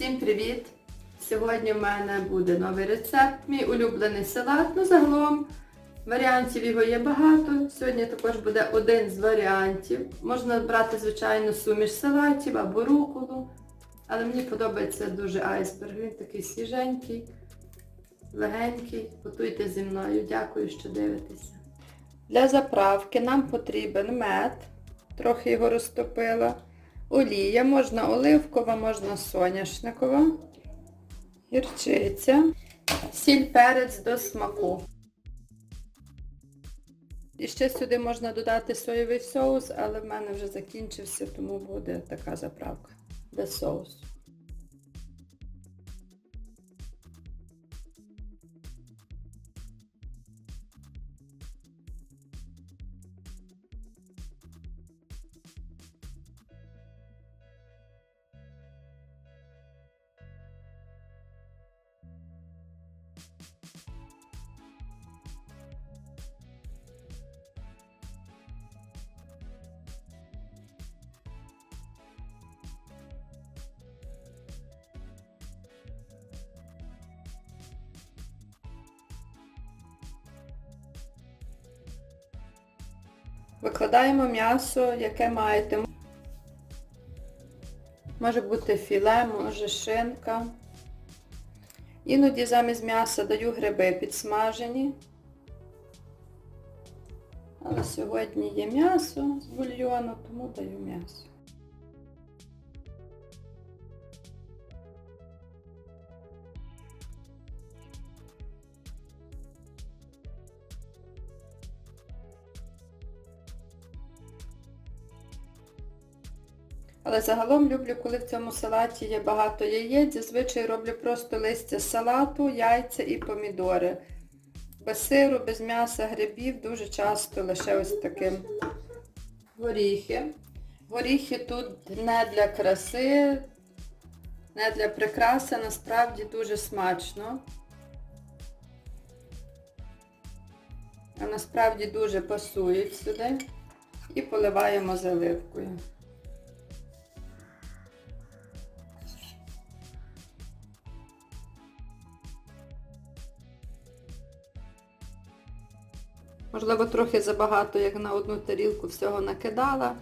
Всім привіт! Сьогодні в мене буде новий рецепт, мій улюблений салат. Ну, загалом варіантів його є багато. Сьогодні також буде один з варіантів. Можна брати, звичайно, суміш салатів або руколу. Але мені подобається дуже айсберг. Він такий свіженький, легенький. Готуйте зі мною. Дякую, що дивитеся. Для заправки нам потрібен мед. Трохи його розтопила. Олія, можна оливкова, можна соняшникова, гірчиця, сіль перець до смаку. І ще сюди можна додати соєвий соус, але в мене вже закінчився, тому буде така заправка без соусу. Викладаємо м'ясо, яке маєте. Може бути філе, може шинка. Іноді замість м'яса даю гриби підсмажені. Але сьогодні є м'ясо з бульйону, тому даю м'ясо. Але загалом люблю, коли в цьому салаті є багато яєць. Зазвичай роблю просто листя салату, яйця і помідори. Без сиру, без м'яса, грибів, дуже часто лише ось таким горіхи. Горіхи тут не для краси, не для прикраси, насправді дуже смачно. А насправді дуже пасують сюди. І поливаємо заливкою. Можливо, трохи забагато, як на одну тарілку всього накидала.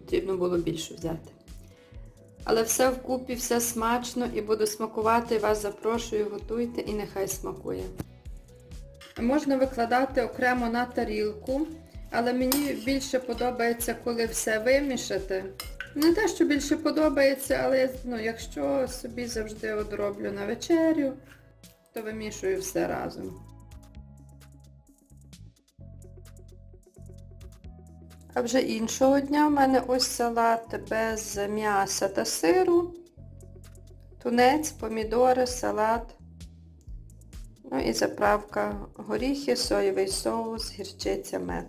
Потрібно було більше взяти. Але все вкупі, все смачно і буду смакувати. Вас запрошую, готуйте і нехай смакує. Можна викладати окремо на тарілку, але мені більше подобається, коли все вимішати. Не те, що більше подобається, але ну, якщо собі завжди одроблю на вечерю, то вимішую все разом. А вже іншого дня в мене ось салат без м'яса та сиру, тунець, помідори, салат. Ну і заправка горіхи, соєвий соус, гірчиця, мед.